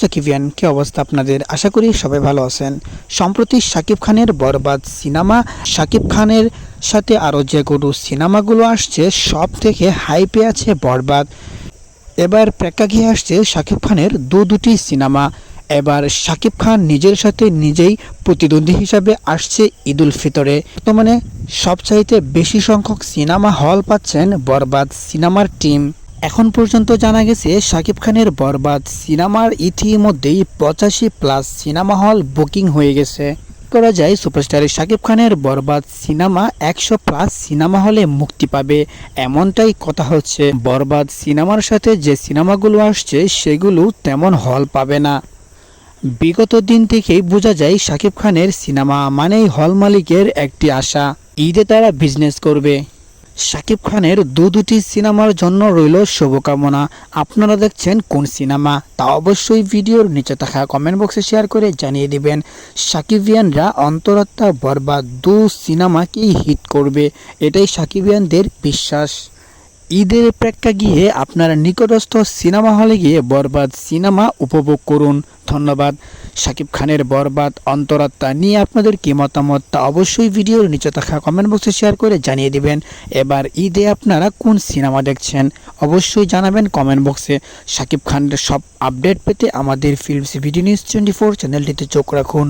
সাকিবিয়ান কি অবস্থা আপনাদের? আশা করি সবাই ভালো আছেন। সম্প্রতি শাকিব খানের বরবাদ সিনেমা শাকিব খানের সাথে আরও যে যেগুলো সিনেমাগুলো আসছে, সব থেকে হাইপে আছে বরবাদ। এবার প্রেক্ষাগৃহে আসছে শাকিব খানের দু দুটি সিনেমা। এবার শাকিব খান নিজের সাথে নিজেই প্রতিদ্বন্দ্বী হিসাবে আসছে ঈদুল ফিতরে। বর্তমানে সবচাইতে বেশি সংখ্যক সিনেমা হল পাচ্ছেন বরবাদ সিনেমার টিম এখন পর্যন্ত জানা গেছে শাকিব খানের বরবাদ সিনেমার ইতিমধ্যেই পঁচাশি প্লাস সিনেমা হল বুকিং হয়ে গেছে। করা যায়, সুপারস্টার শাকিব খানের বরবাদ সিনেমা একশো প্লাস সিনেমা হলে মুক্তি পাবে, এমনটাই কথা হচ্ছে। বরবাদ সিনেমার সাথে যে সিনেমাগুলো আসছে সেগুলো তেমন হল পাবে না। বিগত দিন থেকেই বোঝা যায় শাকিব খানের সিনেমা মানেই হল মালিকের একটি আশা। ঈদে তারা বিজনেস করবে। শাকিব খানের দু দুটি সিনেমার জন্য রইল শুভকামনা। আপনারা দেখছেন কোন সিনেমা? তা অবশ্যই ভিডিওর নিচে থাকা কমেন্ট বক্সে শেয়ার করে জানিয়ে দিবেন। সাকিবিয়ানরা অন্তরাত্মা বরবাদ, দু সিনেমাকেই হিট করবে। এটাই সাকিবিয়ানদের বিশ্বাস। ঈদের প্রেক্ষাগৃহে আপনারা নিকটস্থ সিনেমা হলে গিয়ে বরবাদ সিনেমা উপভোগ করুন। ধন্যবাদ। শাকিব খানের বরবাদ অন্তরাত্মা নিয়ে আপনাদের কি মতামত তা অবশ্যই ভিডিওর নিচে থাকা কমেন্ট বক্সে শেয়ার করে জানিয়ে দিবেন। এবার ঈদে আপনারা কোন সিনেমা দেখছেন? অবশ্যই জানাবেন কমেন্ট বক্সে শাকিব খানের সব আপডেট পেতে আমাদের films video news twenty four চ্যানেলটিতে চোখ রাখুন।